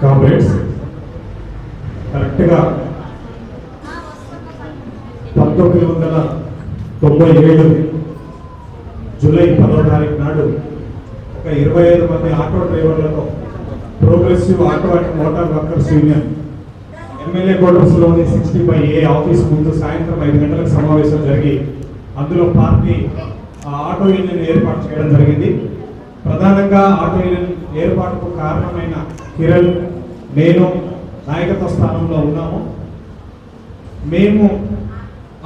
Comrades కరెక్ట్గా పంతొమ్మిది వందల తొంభై ఏడు జూలై పదో తారీఖు నాడు ఒక ఇరవై ఐదు మంది auto డ్రైవర్లతో progressive auto and motor workers union MLA క్వార్టర్స్లోని sixty by A office ముందు సాయంత్రం ఐదు గంటలకు సమావేశం జరిగి అందులో పార్టీ ఆ ఆటో యూనియన్ ఏర్పాటు చేయడం జరిగింది. ప్రధానంగా ఆటో యూనియన్ ఏర్పాటుకు కారణమైన కిరణ్ నేను నాయకత్వ స్థానంలో ఉన్నాము. మేము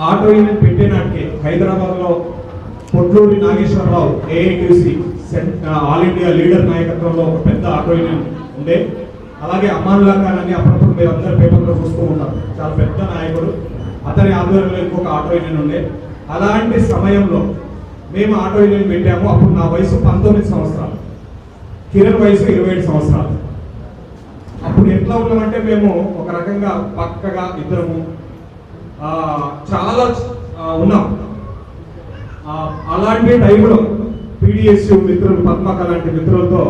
ఆటో యూనియన్ పెట్టినాటికి హైదరాబాద్లో Potluri Nageswararao AITC all India leader నాయకత్వంలో ఒక పెద్ద ఆటో యూనియన్ ఉండే. అలాగే అమానుల్లా ఖాన్ అని అప్పుడప్పుడు మీరు అందరు పేపర్లో చూస్తూ ఉంటారు చాలా పెద్ద నాయకుడు. అతని ఆధ్వర్యంలో ఇంకొక ఆటో యూనియన్ ఉండే. అలాంటి సమయంలో మేము ఆటో యూనియన్ పెట్టాము. అప్పుడు నా వయసు పంతొమ్మిది సంవత్సరాలు. కిరణ్ వయసు ఇరవై ఏడు సంవత్సరాలు. అప్పుడు ఎట్లా ఉన్నామంటే మేము ఒక రకంగా పక్కగా ఇద్దరము చాలా ఉన్నాం. అలాంటి టైంలో పీడిఎస్ మిత్రులు పద్మక లాంటి మిత్రులతో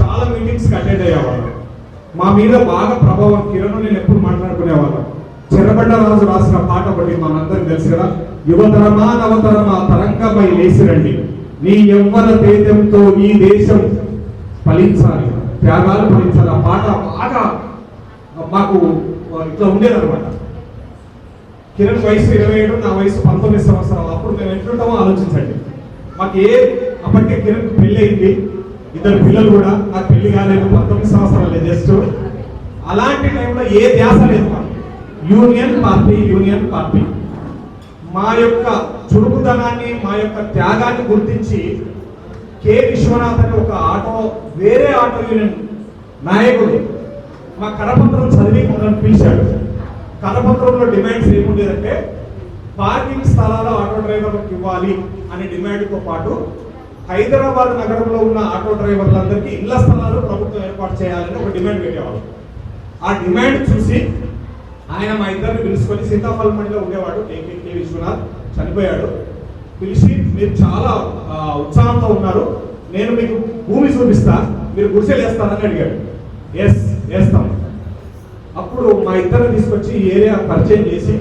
చాలా మీటింగ్స్ అటెండ్ అయ్యేవాళ్ళం. మా మీద బాగా ప్రభావం కిరణ్ నేను ఎప్పుడు మాట్లాడుకునేవాళ్ళం. చెరబండ రాజు రాసిన పాట ఒకటి మనందరికి తెలుసు కదా? యువతరమా నవతరమా తరంగమై లేచిరండి నీ యవ్వన తేజంతో ఈ దేశం ఫలించాలి. త్యాగాలు ఫలించాలి. ఆ పాట బాగా మాకు ఇట్లా ఉండేదన్నమాట. కిరణ్ వయసు ఇరవై ఏడు నా వయసు పంతొమ్మిది సంవత్సరాలు. అప్పుడు మేము ఎట్లుంటామో ఆలోచించండి. మాకు ఏ అప్పటికే కిరణ్ పెళ్ళి అయింది. ఇద్దరు పిల్లలు కూడా. నాకు పెళ్ళి కాలేదు. పంతొమ్మిది సంవత్సరాలు జస్ట్. అలాంటి టైంలో ఏ ధ్యాస లేదు మాకు. Union party union party. మా యొక్క చురుకుదనాన్ని మా యొక్క త్యాగాన్ని గుర్తించి కె. విశ్వనాథ్ అని ఒక ఆటో వేరే ఆటో యూనియన్ నాయకుడు మా కరపత్రం చదివి మమ్మల్ని పిలిచాడు. కరపత్రంలో డిమాండ్స్ ఏముండేదంటే పార్కింగ్ స్థలాలు ఆటో డ్రైవర్లకు ఇవ్వాలి అనే డిమాండ్తో పాటు హైదరాబాద్ నగరంలో ఉన్న ఆటో డ్రైవర్లందరికీ ఇళ్ళ స్థలాలు ప్రభుత్వం ఏర్పాటు చేయాలని ఒక డిమాండ్ పెట్టేవాళ్ళు. ఆ డిమాండ్ చూసి ఆయన మా ఇద్దరిని పిలుచుకొని సీతాఫలమణిలో ఉండేవాడు ఏపీ కే విశ్వనాథ్. చనిపోయాడు. పిలిచి మీరు చాలా ఉత్సాహంతో ఉన్నారు. నేను మీకు భూమి చూపిస్తా మీరు గుడిసెలు వేస్తానని అడిగాడు. ఎస్ వేస్తాం. అప్పుడు మా ఇద్దరిని తీసుకొచ్చి ఏరియా పరిచయం చేసి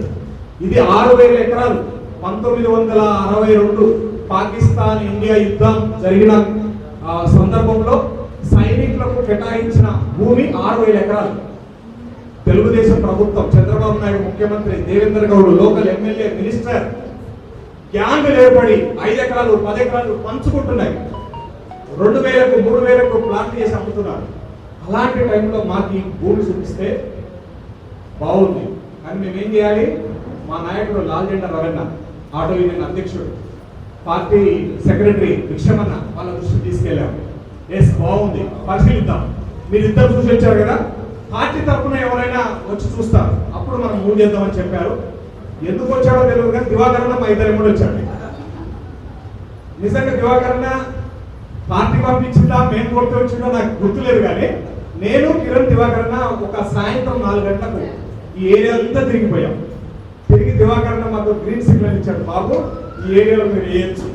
ఇది ఆరు వేల ఎకరాలు. పంతొమ్మిది వందల అరవై రెండు పాకిస్తాన్ ఇండియా యుద్ధం జరిగిన సందర్భంలో సైనికులకు కేటాయించిన భూమి ఆరు వేల ఎకరాలు. తెలుగుదేశం ప్రభుత్వం చంద్రబాబు నాయుడు ముఖ్యమంత్రి Devendra Goud local MLA minister gang ఏర్పడి ఐదు ఎకరాలు పది ఎకరాలు పంచుకుంటున్నాయి. రెండు వేలకు మూడు వేలకు ప్లాట్ చేసి అమ్ముతున్నారు. అలాంటి టైంలో మాకు ఈ భూమి చూపిస్తే బాగుంది. కానీ మేమేం చేయాలి? మా నాయకుడు లాల్ జెండా ఆటో యూనియన్ అధ్యక్షుడు పార్టీ సెక్రటరీ విక్షమన్న వాళ్ళ దృష్టికి తీసుకెళ్ళాము ఎస్ బాగుంది. పరిశీలిద్దాం. మీరు ఇద్దరు చూసి వచ్చారు కదా? పార్టీ తరఫున ఎవరైనా వచ్చి చూస్తారు. అప్పుడు మనం మూవ్ చేద్దామని చెప్పారు. ఎందుకు వచ్చాడో తెలియదు కానీ దివాకరణ మా ఇద్దరు కూడా వచ్చాడు. నిజంగా దివాకరణ పార్టీ పంపించిందా మేము కొట్టి వచ్చిందో నాకు గుర్తులేదు కానీ నేను కిరణ్ దివాకరణ ఒక సాయంత్రం నాలుగు గంటలకు ఈ ఏరియా అంతా తిరిగిపోయాం. తిరిగి దివాకరణ మాకు గ్రీన్ సిగ్నల్ ఇచ్చాడు. బాబు ఈ ఏరియాలో మీరు వేయచ్చు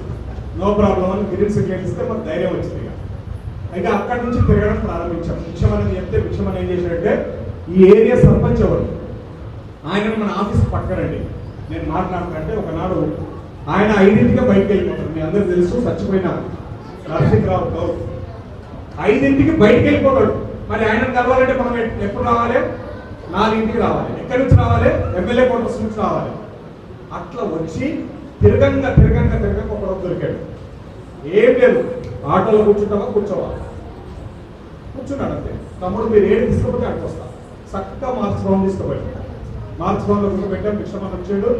నో ప్రాబ్లం అని గ్రీన్ సిగ్నల్ ఇస్తే మాకు ధైర్యం వచ్చింది. అయితే అక్కడి నుంచి తిరగడం ప్రారంభించాం. విషమని చెప్తే విషమని ఏం చేశాడంటే ఈ ఏరియా సర్పంచ్ ఎవరు? ఆయన మన ఆఫీస్ పక్కనండి. నేను మాట్లాడుతుంటే ఒకనాడు ఆయన ఐదింటిగా బయటకు వెళ్ళిపోతారు. మీ అందరూ తెలుసు చచ్చిపోయిన రావు గౌడ్ ఐదింటికి బయటకు వెళ్ళిపోతాడు. మరి ఆయన కలవాలంటే మనం ఎప్పుడు రావాలి? నాలుగింటికి రావాలి. ఎక్కడి నుంచి రావాలి? ఎమ్మెల్యే క్వార్టర్స్ నుంచి రావాలి. అట్లా వచ్చి తిరగంగా తిరగంగా తిరగంగా ఒకరోజు దొరికాడు. ఏం లేదు. ఆటోలో కూర్చుంటావా? కూర్చోవా? కూర్చున్నాడు అంతే. తమ్ముడు మీరు ఏడు తీసుకుపోతే అక్కడికి వస్తా. చక్కగా మార్క్స్ భవన్ తీసుకుపోయాడు. మార్చ్ భవన్లో కూర్చోబెట్టాం కృష్ణమని వచ్చాడు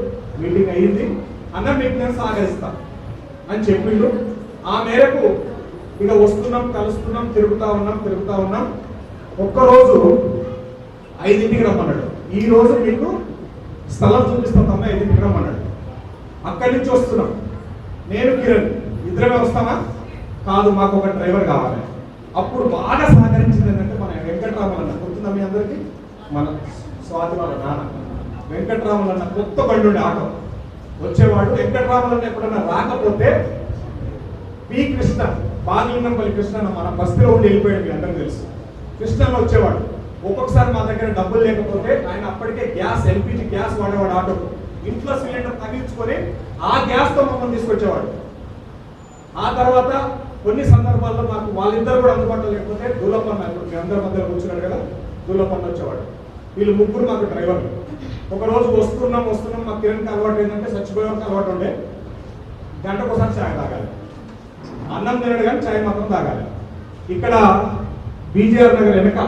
మీటింగ్ అయ్యింది అన్న మీకు నేను సహకరిస్తా అని చెప్పిండు. ఆ మేరకు ఇక వస్తున్నాం కలుస్తున్నాం తిరుగుతా ఉన్నాం తిరుగుతా ఉన్నాం. ఒక్కరోజు ఐదింటికి రమ్మన్నాడు. ఈ రోజు మీకు స్థలం చూపిస్తాం తమ్మ ఐదింటికి రమ్మన్నాడు. అక్కడి నుంచి వస్తున్నాం. నేను కిరణ్ ఇద్దరమే వస్తామా? కాదు మాకు ఒక డ్రైవర్ కావాలి. అప్పుడు బాగా సహకరించింది ఏంటంటే మన వెంకట్రామన్ అన్న. గుర్తుందా మీ అందరికీ? మన స్వాతి వాళ్ళ నాన్న. వెంకట్రామన్ అన్న కొత్త బండి ఉండే ఆటో. వచ్చేవాడు వెంకట్రామన్ అన్న ఎప్పుడన్నా రాకపోతే పి. కృష్ణ బాలింగంపల్లి కృష్ణ మన బస్తీలో ఉండి వెళ్ళిపోయాడు మీ అందరికీ తెలుసు. కృష్ణ వచ్చేవాడు. ఒక్కొక్కసారి మా దగ్గర డబ్బులు లేకపోతే ఆయన అప్పటికే గ్యాస్ ఎల్పిజి గ్యాస్ వాడేవాడు ఆటో. ఇంట్లో సిలిండర్ తగిలించుకొని ఆ గ్యాస్తో మమ్మల్ని తీసుకొచ్చేవాడు. ఆ తర్వాత కొన్ని సందర్భాల్లో మాకు వాళ్ళిద్దరు కూడా అందుబాటులో లేకపోతే దూలపన్న ఇప్పుడు మీ అందరి మధ్యలో కూర్చున్నాడు కదా దూలపన్న వచ్చేవాడు. వీళ్ళు ముగ్గురు మాకు డ్రైవర్లు. ఒక రోజు వస్తున్నాం వస్తున్నాం మా కిరణ్కి అలవాటు ఏంటంటే చచ్చిపోయేవారికి అలవాటు ఉండే. గంటకోసారి ఛాయ్ తాగాలి. అన్నం తినడు కానీ ఛాయ్ మాత్రం తాగాలి. ఇక్కడ బీజేఆర్ నగర్ వెనక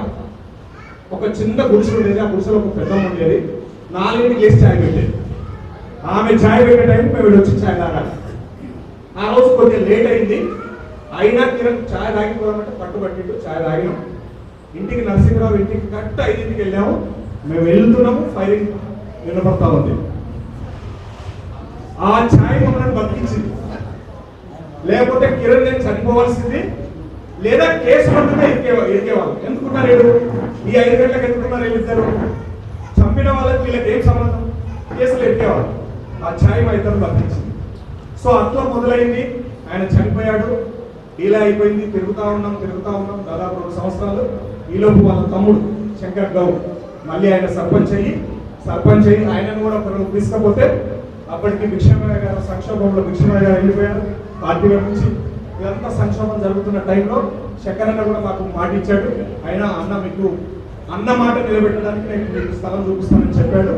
ఒక చిన్న గుడిసె ఉండేది. ఆ గుడిసెలో ఒక పెద్ద ఉండేది. నాలుగింటికి లేచి ఛాయ్ పెట్టేది. ఆమె ఛాయ్ పెట్టే టైం మేము వీడు వచ్చి ఛాయ్ తాగాలి. ఆ రోజు కొంచెం లేట్ అయింది. అయినా కిరణ్ ఛాయ్ తాగిపోదామంటే పట్టుబట్టిండు ఛాయ్ తాగినాం. ఇంటికి నరసింహరావు ఇంటికి కరెక్ట్ ఐదింటికి వెళ్ళాము. మేము వెళ్తున్నాము ఫైరింగ్ వినపడతా ఉంది. ఆ ఛాయ్ మమ్మల్ని బతికించింది. లేకపోతే కిరణ్ నేను చనిపోవాల్సింది లేదా కేసు పట్టుగా ఎక్కే ఎక్కేవాళ్ళు. ఎందుకున్నారు వీళ్ళు? ఈ ఐదు గంటలకు ఎందుకున్నారు వీళ్ళిద్దరు చంపిన వాళ్ళకి వీళ్ళకి ఏం సంబంధం? కేసులు ఎక్కేవాళ్ళు. ఆ ఛాయ్ మా ఇద్దరు బతికించింది. సో అట్లా మొదలైంది. ఆయన చనిపోయాడు. ఇలా అయిపోయింది తిరుగుతూ ఉన్నాం తిరుగుతూ ఉన్నాం దాదాపు రెండు సంవత్సరాలు. ఈలోపు వాళ్ళ తమ్ముడు శంకర్ గౌడ్ మళ్ళీ ఆయన సర్పంచ్ అయ్యి సర్పంచ్ అయ్యి ఆయనను కూడా ఒకరు తీసుకపోతే అప్పటికి భిక్షమయ్య గారు సంక్షోభంలో భిక్షమయ్య గారు వెళ్ళిపోయారు. పార్టీ నుంచి ఇదంతా సంక్షోభం జరుగుతున్న టైంలో శంకరన్న కూడా మాకు మాట ఇచ్చాడు. అయినా అన్న మీకు అన్న మాట నిలబెట్టడానికి నేను మీకు స్థలం చూపిస్తానని చెప్పాడు.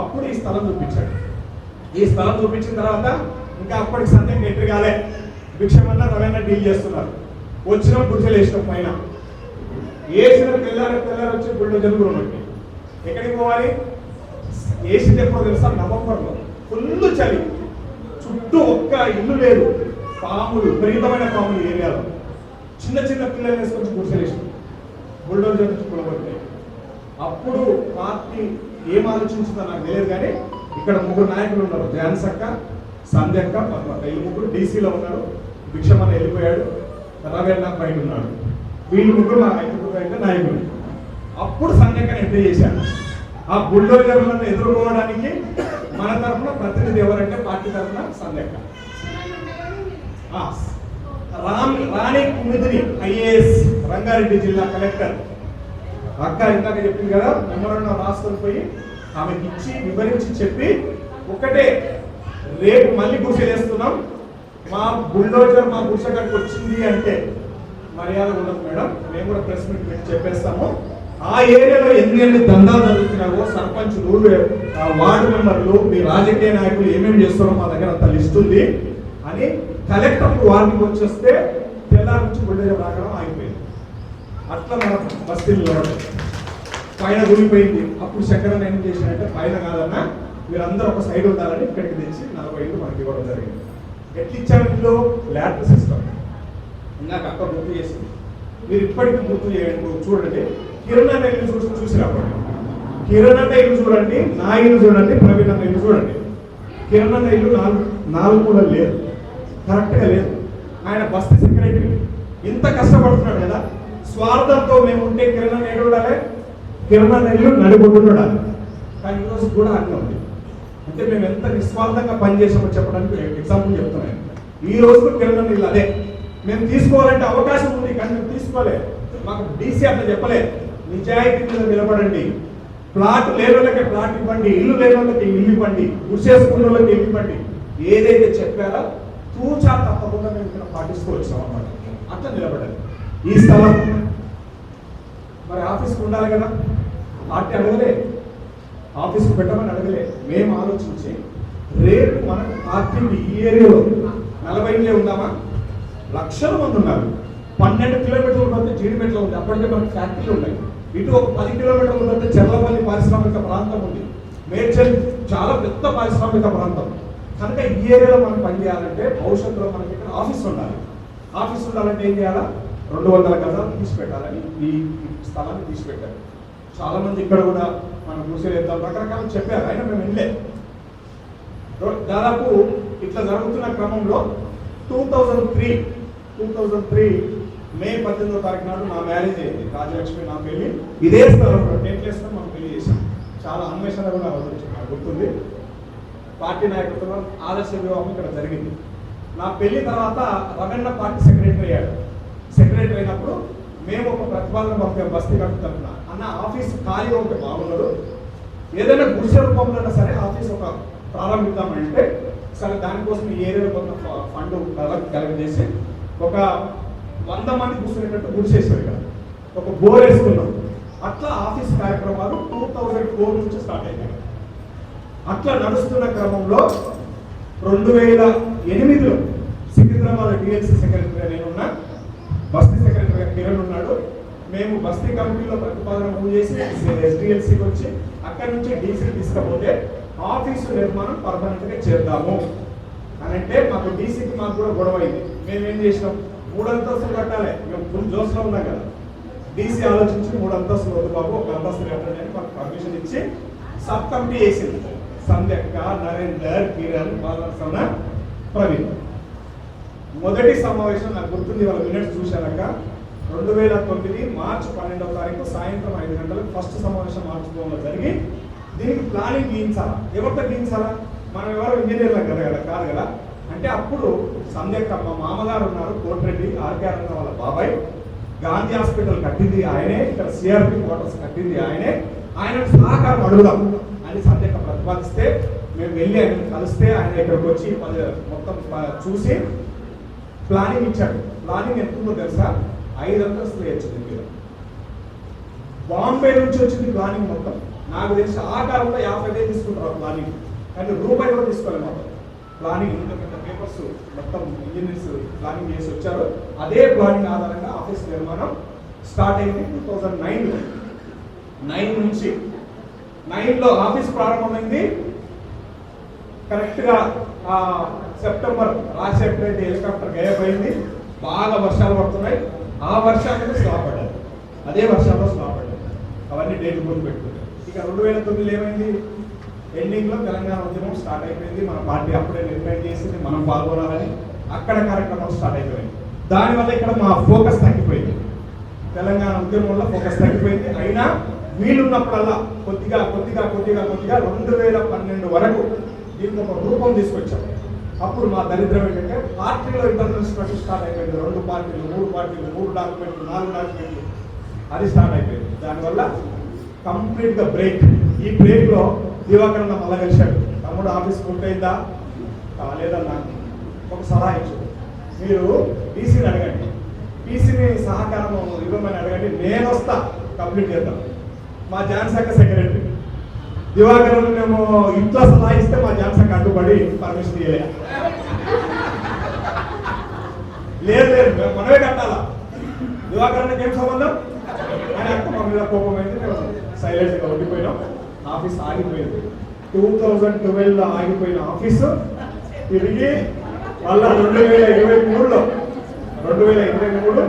అప్పుడు ఈ స్థలం చూపించాడు. ఈ స్థలం చూపించిన తర్వాత ఇంకా అప్పటికి సందేహం ఎంట్రీ కాలే భిక్షమన్న రవీణ డీల్ చేస్తున్నారు. వచ్చిన గుడిసెలు వేసిన పైన. వేసిన తెల్లారి తెల్లారి వచ్చి గుళ్ళు జరుగురు ఉన్నట్టు ఎక్కడికి పోవాలి? వేసింది ఎప్పుడో తెలుసా? నవంబర్లో. ఫుల్ చలి. చుట్టూ ఒక్క ఇల్లు లేదు. పాములు విపరీతమైన పాములు ఏరియాలో. చిన్న చిన్న పిల్లలు వేసుకొచ్చి గుడిసెలు వేసి బుల్డోజర్ నుంచి కూలబడుతున్నాయి అప్పుడు పార్టీ ఏం ఆలోచించిందో నాకు తెలియదు కానీ ఇక్కడ ముగ్గురు నాయకులు ఉన్నారు. జాన్సక్క సంధ్యక్క పద్మక్క. ఈ ముగ్గురు డీసీలో ఉన్నారు. భిక్షమని వెళ్ళిపోయాడు. రవేణ బయట ఉన్నాడు వీళ్ళు ముగ్గురు నా నాయకుడు అయితే నాయకుడు అప్పుడు సంఘకని ఎంట్రీ చేశాను ఆ బుల్డోజర్లను ఎదుర్కోవడానికి మన తరఫున ప్రతినిధి ఎవరంటే పార్టీ తరఫున సందేక రామ్ రాణి కుమిదిని ఐఏఎస్ రంగారెడ్డి జిల్లా కలెక్టర్. అక్క ఇందాక చెప్పింది కదా మెమోరండం రాసుకొని పోయి ఆమెకి ఇచ్చి వివరించి చెప్పి ఒకటే రేపు మళ్ళీ గుడిసెలేస్తున్నాం మా బుల్డోజర్ మా గుడిసెక్కడికి వచ్చింది అంటే మర్యాద ఉండదు మేడం. మేము కూడా ప్రెస్ మీట్ పెట్టి చెప్పేస్తాము. ఆ ఏరియాలో ఎన్ని ఎన్ని దందాలు జరుగుతున్నావో సర్పంచులు ఆ వార్డు మెంబర్లు మీ రాజకీయ నాయకులు ఏమేమి చేస్తారో మా దగ్గర అంత లిస్ట్ ఉంది. అని కలెక్టర్ వార్డుకి వచ్చేస్తే తెల్లారి నుంచి బుల్డోజర్ రాగడం ఆగిపోయింది. అట్లా మన బస్తీల్లో పైన గురిపోయింది అప్పుడు శంకరన్ ఏం చేశారంటే పైన కాదన్నా మీరందరూ ఒక సైడ్ ఉండాలని ఇక్కడికి తెచ్చి నలభై ఇల్లు మనకి ఇవ్వడం జరిగింది. ఎట్లా ఇచ్చారు ఇల్లు ల్యాట్ సిస్టమ్. ఇందాక అక్క గుర్తు చేసింది. మీరు ఇప్పటికీ గుర్తు చేయండి చూడండి. కిరణ్ అన్న ఇల్లు చూసి చూసినప్పుడు కిరణ్ అన్న ఇల్లు చూడండి నా ఇల్లు చూడండి ప్రవీణ్ అన్న ఇల్లు చూడండి. కిరణ్ అన్న ఇల్లు నాలుగు నాలుగు కూడా లేదు. కరెక్ట్గా లేదు. ఆయన బస్తీ సెక్రటరీ. ఇంత కష్టపడుతున్నాడు కదా? స్వార్థంతో మేము ఉంటే కిరణ్ అన్న ఎక్కడ ఉండాలి? కిరణ్ అన్న ఇల్లు ఉండాలి. కానీ ఈరోజు కూడా అట్లా ఉంది. అంటే మేము ఎంత నిస్వార్థంగా పనిచేసామో చెప్పడానికి ఎగ్జాంపుల్ చెప్తున్నాను ఈ రోజు కిరణం నీళ్ళు అదే. మేము తీసుకోవాలంటే అవకాశం ఉంది కానీ మేము తీసుకోలే. మాకు డీసీ అట్లా చెప్పలే. నిజాయితీ మీద నిలబడండి. ప్లాట్ లేని వాళ్ళకి ప్లాట్ ఇవ్వండి. ఇల్లు లేని వాళ్ళకి ఇల్లు ఇవ్వండి. గుడిసేసుకున్న వాళ్ళకి ఇల్లు ఇవ్వండి. ఏదైతే చెప్పారో తూచా తప్పకుండా మేము ఇక్కడ పాటిస్తూ వచ్చాం అన్నమాట. అట్లా నిలబడాలి ఈ స్థలం మరి ఆఫీస్కి ఉండాలి కదా. పార్టీ అడగలే ఆఫీస్కి పెట్టమని అడగలే. మేము ఆలోచించి రేపు మనకు పార్టీ ఈ ఏరియాలో నలభై ఇంట్లో ఉందామా? లక్షల మంది ఉన్నారు. పన్నెండు కిలోమీటర్ల మధ్య జీడిమెట్ల ఉంది. అప్పటికే మనకు ఫ్యాక్టరీలు ఉన్నాయి. ఇటు ఒక పది కిలోమీటర్ల మధ్య చెర్లపల్లి పారిశ్రామిక ప్రాంతం ఉంది. మేడ్చల్ చాలా పెద్ద పారిశ్రామిక ప్రాంతం. కనుక ఈ ఏరియాలో మనం పనిచేయాలంటే భవిష్యత్తులో మనకి ఇక్కడ ఆఫీస్ ఉండాలి. ఆఫీస్ ఉండాలంటే ఏం చేయాలా? రెండు వందల గజాలు తీసిపెట్టాలని ఈ స్థలాన్ని తీసిపెట్టారు. చాలామంది చాలా మంది ఇక్కడ కూడా మనం మూసేద్దాం రకరకాలు చెప్పారు అయినా మేము వెళ్ళే దాదాపు ఇట్లా జరుగుతున్న క్రమంలో two thousand three two thousand three May పద్దెనిమిదో తారీఖు నాడు నా మ్యారేజ్ అయింది. రాజలక్ష్మి నా పెళ్ళి ఇదే స్థలంలో టెన్ ప్లేస్ మనం పెళ్ళి చేశాం చాలా అన్వేషణ కూడా అవతరించి నాకు గుర్తుంది. పార్టీ నాయకత్వం ఆదర్శ వివాహం ఇక్కడ జరిగింది. నా పెళ్ళి తర్వాత రగన్న పార్టీ సెక్రటరీ అయ్యాడు. సెక్రటరీ అయినప్పుడు మేము ఒక ప్రతిపాదన పంపాం బస్తీ కట్టుతున్నా అన్న ఆఫీస్ ఖాళీ ఉంటే బాగుండదు. ఏదైనా గుడిస రూపంలో అయినా సరే ఆఫీస్ ఒక ప్రారంభిద్దామంటే సరే దానికోసం ఈ ఏరియాలో కొంత ఫ- ఫండ్ కలెక్ట్ చేసి ఒక వంద మంది కూర్చునేటట్టు గుడిసేసారు ఇక్కడ. ఒక బోర్ వేసుకున్నాం. అట్లా ఆఫీస్ కార్యక్రమాలు టూ థౌజండ్ ఫోర్ నుంచి స్టార్ట్ అయినాయి. అట్లా నడుస్తున్న క్రమంలో రెండు వేల ఎనిమిదిలో సికింద్రాబాద్ డిఎల్సి సెక్రటరీ నేనున్నా బస్తీ సెక్రటరీ కిరణ్ ఉన్నాడు. మేము బస్తీ కమిటీలో ప్రతిపాదన మూవ్ చేసి ఎస్డిఎల్సికి వచ్చి అక్కడి నుంచి డీసీ తీసుకపోతే ఆఫీసు నిర్మాణం పర్మనెంట్గా చేద్దాము. అని అంటే మాకు డీసీకి మాకు కూడా గొడవ అయింది మేము ఏం చేసినాం? మూడు అంతస్తులు కట్టాలి. మేము ఫుల్ జోస్లో ఉన్నాం కదా. డీసీ ఆలోచించి మూడు అంతస్తులు వద్దు బాబు ఒక అంతస్తులు కట్టండి అని మాకు పర్మిషన్ ఇచ్చి సబ్ కమిటీ వేసింది సంధ్యక్క నరేందర్ కిరణ్ బాలసన ప్రవీణ్. మొదటి సమావేశం నాకు గుర్తుంది వాళ్ళ మినిట్స్ చూశాక రెండు వేల తొమ్మిది మార్చి పన్నెండవ తారీఖు సాయంత్రం ఐదు గంటలకు ఫస్ట్ సమావేశం మార్చి భవన్లో జరిగి దీనికి ప్లానింగ్ గీయించాలా? ఎవరితో గీయించాలా? మనం ఎవరు ఇంజనీర్లకు కదా కదా కాదు కదా? అంటే అప్పుడు సంధ్యక్క మా మామగారు ఉన్నారు కోటిరెడ్డి ఆర్కేఆర్ అన్న వాళ్ళ బాబాయ్. గాంధీ హాస్పిటల్ కట్టింది ఆయనే ఇక్కడ సిఆర్పి క్వార్టర్స్ కట్టింది ఆయనే. ఆయన సహకారం అడుగుదాం అని సంధ్యక్క ప్రతిపాదిస్తే మేము వెళ్ళి ఆయన కలిస్తే ఆయన ఇక్కడికి వచ్చి మొత్తం చూసి ప్లానింగ్ ఇచ్చాడు. ప్లానింగ్ ఎంత ఉందో తెలుసా? ఐదు అంతస్తులు వేయచ్చు మీరు బాంబే నుంచి వచ్చింది ప్లానింగ్ మొత్తం. నాకు తెలిసి ఆ కాలంలో యాభై వేలు తీసుకుంటారు ప్లానింగ్. కానీ రూపాయి కూడా తీసుకోవాలి మొత్తం ప్లానింగ్ ఇంత పెద్ద పేపర్స్ మొత్తం ఇంజనీర్స్ ప్లానింగ్ చేసి వచ్చారు. అదే ప్లానింగ్ ఆధారంగా ఆఫీస్ నిర్మాణం స్టార్ట్ అయింది టూ థౌజండ్ నైన్. నైన్ నుంచి నైన్లో ఆఫీస్ ప్రారంభమైంది. కరెక్ట్గా సెప్టెంబర్ రాజశేఖర రెడ్డి హెలికాప్టర్ గయపోయింది బాగా వర్షాలు పడుతున్నాయి. ఆ వర్షాలకు స్లాబ్ పడ్డారు అదే వర్షంలో స్లాబ్ పడ్డారు అవన్నీ డేట్ గుర్తు పెట్టుకుంటారు ఇక రెండు వేల తొమ్మిదిలో ఏమైంది? ఎండింగ్లో తెలంగాణ ఉద్యమం స్టార్ట్ అయిపోయింది. మన పార్టీ అప్పుడే నిర్ణయం చేసింది. మనం పాల్గొనాలని అక్కడ కార్యక్రమం స్టార్ట్ అయిపోయింది. దానివల్ల ఇక్కడ మా ఫోకస్ తగ్గిపోయింది. తెలంగాణ ఉద్యమంలో ఫోకస్ తగ్గిపోయింది. అయినా వీలున్నప్పుడల్లా కొద్దిగా కొద్దిగా కొద్దిగా కొద్దిగా రెండు వేల పన్నెండు వరకు దీనికి ఒక రూపం తీసుకొచ్చాం. అప్పుడు మా దరిద్రం ఏంటంటే పార్టీలో ఇంటర్నల్ స్ట్రగుల్ స్టార్ట్ అయిపోయింది. రెండు పార్టీలు మూడు పార్టీలు మూడు డాక్యుమెంట్లు నాలుగు డాక్యుమెంట్లు. అది స్టార్ట్ అయిపోయింది. దానివల్ల కంప్లీట్గా బ్రేక్. ఈ బ్రేక్లో దివాకరణ మళ్ళా కలిశాడు. తమ్ముడు ఆఫీస్ పూర్తయిందా కాలేదన్నా ఒక సలహా ఇచ్చు మీరు బీసీని అడగండి. బీసీని సహకారం ఇవ్వమని అడగండి. నేను వస్తా. కంప్లీట్ చేద్దాం. మా జాన్శాఖ సెక్రటరీ. దివాకరణ మేము ఇంట్లో సలహా ఇస్తే మా జాన్శాఖ అడ్డుపడి పర్మిషన్ ఇవ్వలే లేదు లేదు మేము మనమే కట్టాలా? దివాకరణకి ఏం సంబంధం? అని అక్క మా మీద కోపం అయితే మేము సైలెంట్గా ఉండిపోయినాం. ఆఫీస్ ఆగిపోయింది. టూ థౌజండ్ ట్వెల్వ్లో ఆగిపోయిన ఆఫీసు తిరిగి మళ్ళా రెండు వేల ఇరవై మూడులో రెండు వేల ఇరవై మూడు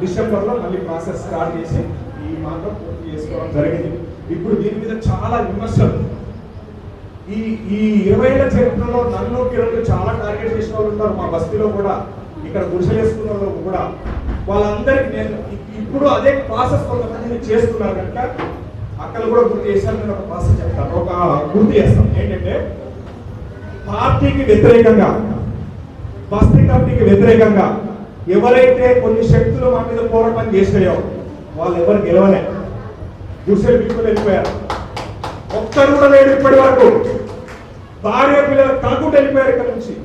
డిసెంబర్లో మళ్ళీ ప్రాసెస్ స్టార్ట్ చేసి ఈ మాత్రం పూర్తి చేసుకోవడం జరిగింది. ఇప్పుడు దీని మీద చాలా విమర్శలు. ఈ ఈ ఇరవైల చరిత్రలో నన్ను కిరణ్ చాలా టార్గెట్ చేసిన వాళ్ళు ఉంటారు. మా బస్తీలో కూడా ఇక్కడ గుడిసెలు వాళ్ళు కూడా. వాళ్ళందరికీ నేను ఇప్పుడు అదే ప్రాసెస్ కొంతమంది చేస్తున్నారు కనుక అక్కడ కూడా గుర్తు చేశాను నేను ఒక ప్రాసెస్ చెప్తాను. ఒక గుర్తు చేస్తాం ఏంటంటే పార్టీకి వ్యతిరేకంగా బస్తీ కమిటీకి వ్యతిరేకంగా ఎవరైతే కొన్ని శక్తులు మా మీద పోరాటం చేసాయో వాళ్ళు ఎవరు గెలవలేదు గుడిసెలు బిక్కులు వెళ్ళిపోయారు. ఒక్కరు కూడా లేడు ఇప్పటి వరకు. భార్య పిల్లలు కాకుండా వెళ్ళిపోయారు ఇక్కడ నుంచి.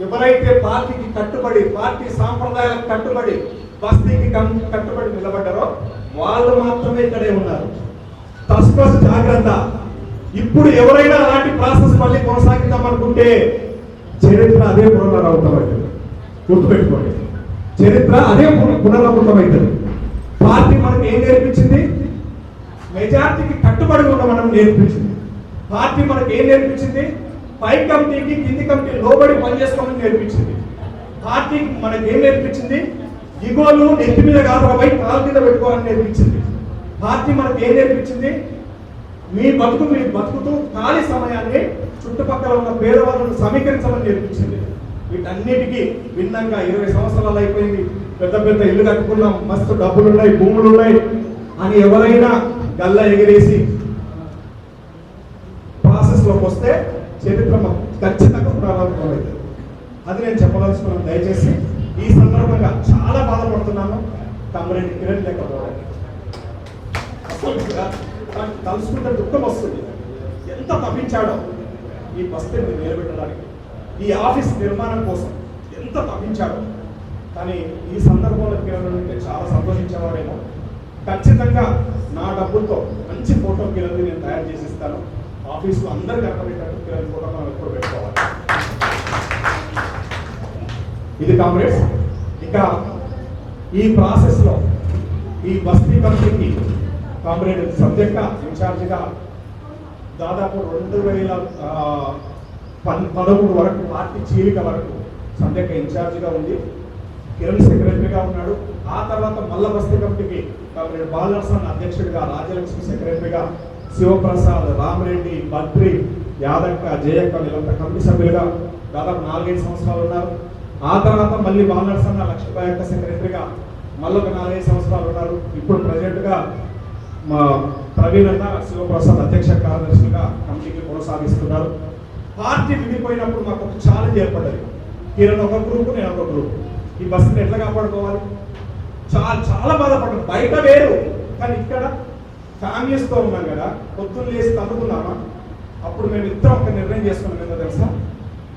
ఎవరైతే పార్టీకి కట్టుబడి పార్టీ సాంప్రదాయాలకు కట్టుబడి బస్తీకి కట్టుబడి నిలబడ్డారో వాళ్ళు మాత్రమే ఇక్కడే ఉన్నారు. తస్పస్ జాగ్రత్త. ఇప్పుడు ఎవరైనా అలాంటి ప్రాసెస్ మళ్ళీ కొనసాగిద్దామనుకుంటే చరిత్ర అదే పునరావృతమవుతుంది. గుర్తుపెట్టుకోండి. చరిత్ర అదే పున- పార్టీ మనకి ఏం నేర్పించింది? మెజార్టీకి కట్టుబడి ఉండమనం నేర్పించింది. పార్టీ మనకి ఏం నేర్పించింది? పై కమిటీకి కింది కమిటీ లోబడి పనిచేసుకోమని నేర్పించింది. పార్టీ మనకి ఏం నేర్పించింది? ఇగోలు నెత్తి మీద కాదురాబై కాలు మీద పెట్టుకోవాలని నేర్పించింది. పార్టీ మనకి ఏం నేర్పించింది? మీ బతుకు మీ బతుకుతూ ఖాళీ సమయాన్ని చుట్టుపక్కల ఉన్న పేదవాళ్ళను సమీకరించమని నేర్పించింది. వీటన్నిటికీ భిన్నంగా ఇరవై సంవత్సరాలు అయిపోయింది. పెద్ద పెద్ద ఇల్లు కట్టుకున్నాం. మస్తు డబ్బులు ఉన్నాయి భూములు ఉన్నాయి అని ఎవరైనా గల్ల ఎగిరేసి ప్రాసెస్లోకి వస్తే చరిత్ర ఖచ్చితంగా ప్రారంభమవుతుంది అది నేను చెప్పదలుచుకున్నాను. దయచేసి ఈ సందర్భంగా చాలా బాధపడుతున్నాను. తమ్ముడిని కిరణ్ లేకపోవడానికి తలుసుకుంటే దుఃఖం వస్తుంది. ఎంత తప్పించాడో ఈ బస్తీని నిలబెట్టడానికి ఈ ఆఫీస్ నిర్మాణం కోసం ఎంత తప్పించాడో. కానీ ఈ సందర్భంలో కిరణ్ ఉంటే చాలా సంతోషించేవాడేమో. ఖచ్చితంగా నా డబ్బులతో మంచి ఫోటో కిరణ్ నేను తయారు చేసి ఇస్తాను ఆఫీస్లో అందరు అర్థమయ్యేటట్టు కిరణ్ ఫోటో మనం ఎప్పుడు పెట్టుకోవాలి. ఇది కాంగ్రెస్ ఇంకా ఈ ప్రాసెస్లో ఈ బస్తీ కమిటీకి కామ్రేడ్ సబ్జెక్ట్గా ఇన్ఛార్జిగా దాదాపు రెండు వేల పన్ పదమూడు వరకు పార్టీ చీలిక వరకు సంధ్యక ఇన్ఛార్జిగా ఉంది. కిరణ్ సెక్రటరీగా ఉన్నాడు. ఆ తర్వాత మల్ల బస్తీ కమిటీకి కామ్రేడ్ బాలనర్సన్ అధ్యక్షుడిగా రాజలక్ష్మి సెక్రటరీగా శివప్రసాద్ రామరెడ్డి బద్రి యాదక్క జయక్క వీళ్ళంతా కమిటీ సభ్యులుగా దాదాపు నాలుగైదు సంవత్సరాలు ఉన్నారు. ఆ తర్వాత మళ్ళీ బాలనర్సన్న లక్ష్మీబాయి యొక్క సెక్రటరీగా మళ్ళీ ఒక నాలుగైదు సంవత్సరాలు ఉన్నారు. ఇప్పుడు ప్రజెంట్గా మా ప్రవీణ్ అన్న శివప్రసాద్ అధ్యక్ష కార్యదర్శిగా కమిటీకి కొనసాగిస్తున్నారు. పార్టీ విడిపోయినప్పుడు మాకు ఒక ఛాలెంజ్ ఏర్పడ్డది. కిరణ్ ఒక గ్రూప్ నేను ఒక గ్రూప్ ఈ బస్సుని ఎట్లా కాపాడుకోవాలి? చాలా చాలా బాధపడ్డాం. బయట వేరు. కానీ ఇక్కడ ఫ్యామిలీస్తో ఉన్నాం కదా. పొద్దున్న లేచి తన్నుకున్నామా? అప్పుడు మేము ఇద్దరం ఒక నిర్ణయం చేసుకున్నాం. ఏంటో తెలుసా?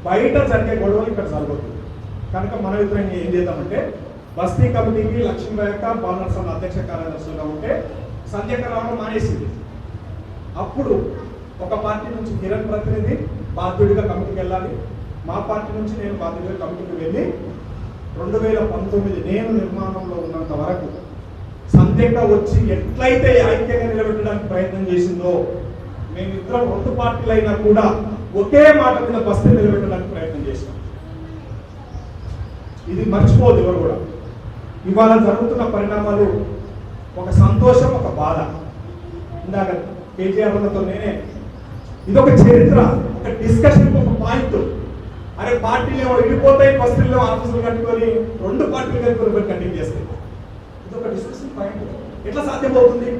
బయట జరిగే గొడవలు ఇక్కడ జరగదు కనుక మనం ఇద్దరం ఏం చేద్దామంటే బస్తీ కమిటీకి లక్ష్మీబాయి యొక్క బాలనరసన్ అధ్యక్ష కార్యదర్శులుగా ఉంటే సంధ్యక రావడం మానేసింది. అప్పుడు ఒక పార్టీ నుంచి కిరణ్ ప్రతినిధి బాధ్యుడిగా కమిటీకి వెళ్ళాలి. మా పార్టీ నుంచి నేను బాధ్యుడిగా కమిటీకి వెళ్ళి రెండు వేల పంతొమ్మిది నేను నిర్మాణంలో ఉన్నంత వరకు సంధ్యక వచ్చి ఎట్లయితే ఐక్యంగా నిలబెట్టడానికి ప్రయత్నం చేసిందో మేమిద్దరం రెండు పార్టీలు అయినా కూడా ఒకే మాట మీద బస్తీ నిలబెట్టడానికి ప్రయత్నం చేసినాం ఇది మర్చిపోదు ఎవరు కూడా. ఇవాళ జరుగుతున్న పరిణామాలు ఒక సంతోషం ఒక బాధ. ఇందాక కేజీఆర్ ఉన్నతో నేనే. ఇది ఒక చరిత్ర ఒక డిస్కషన్ ఒక పాయింట్ అరే పార్టీలు ఏమో విడిపోతాయి బస్సుల్లో ఆఫీసులు కట్టుకొని రెండు పార్టీలు కట్టుకొని పోయి కంటిన్యూ చేస్తాయి. ఇది ఒక డిస్కషన్ పాయింట్ ఎట్లా సాధ్యమవుతుంది?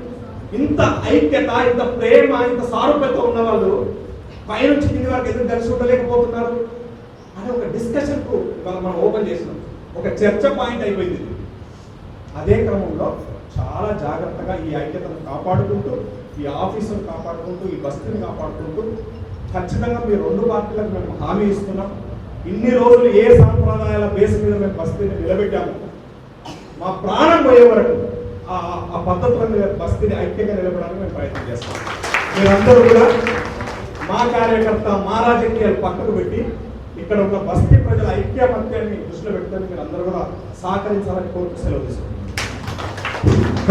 ఇంత ఐక్యత ఇంత ప్రేమ ఇంత సారూప్యత ఉన్న వాళ్ళు పైనుంచి కింది వరకు ఎదురు కలిసి ఉండలేకపోతున్నారు? అని ఒక డిస్కషన్కు ఇవాళ మనం ఓపెన్ చేసినాం. ఒక చర్చ పాయింట్ అయిపోయింది. అదే క్రమంలో చాలా జాగ్రత్తగా ఈ ఐక్యతను కాపాడుకుంటూ ఈ ఆఫీసును కాపాడుకుంటూ ఈ బస్తీని కాపాడుకుంటూ ఖచ్చితంగా మీ రెండు పార్టీలకు మేము హామీ ఇస్తున్నాం. ఇన్ని రోజులు ఏ సాంప్రదాయాల బేస్ మీద మేము బస్తీని నిలబెట్టాము మా ప్రాణం పోయే వరకు ఆ ఆ పద్ధతుల మీద బస్తీని ఐక్యంగా నిలబడడానికి మేము ప్రయత్నం చేస్తాం. మీరందరూ కూడా మా కార్యకర్త మా రాజకీయాలు పక్కకు పెట్టి ఇక్కడ ఉన్న బస్తీ ప్రజల ఐక్యమత్యాన్ని దృష్టిలో పెట్టుకొని మీరు అందరూ కూడా సహకరించాలని కోరుకు సెలవు తీసుకుంటాం